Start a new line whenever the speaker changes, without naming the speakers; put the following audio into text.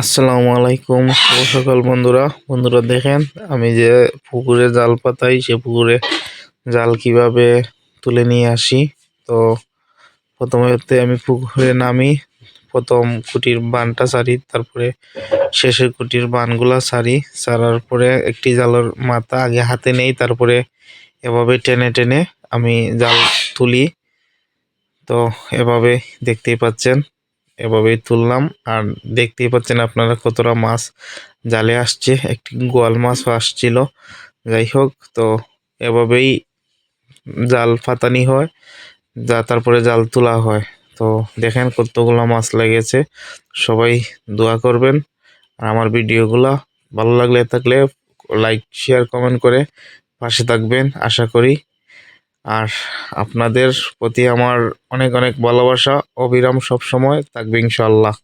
আসসালামু আলাইকুম। শুভ সকাল বন্ধুরা। বন্ধুরা দেখেন, আমি যে পুকুরে জাল পাতাই, সে পুকুরে জাল কীভাবে তুলে নিয়ে আসি? তো প্রথমে আমি পুকুরে নামি, প্রথম কুটির বানটা সারি, তারপরে শেষের কুটির বানগুলা সারি, সারার পরে একটি জালের মাথা আগে হাতে নেই, তারপরে এভাবে টেনে টেনে আমি জাল তুলি। তো এভাবে দেখতেই পাচ্ছেন। এভাবেই তুললাম। আর দেখতেই পাচ্ছেন আপনারা কতটা মাছ জালে আসছে, একটি গোয়াল মাছও আসছিল। যাই হোক, তো এভাবেই জাল পাতানি হয়, যা তারপরে জাল তোলা হয়। তো দেখেন কতগুলো মাছ লেগেছে। সবাই দোয়া করবেন। আর আমার ভিডিওগুলো ভালো লাগলে থাকলে লাইক শেয়ার কমেন্ট করে পাশে থাকবেন। আশা করি আর আপনাদের প্রতি আমার অনেক অনেক ভালোবাসা। অবিরাম সব সময় থাকবে ইনশাল্লাহ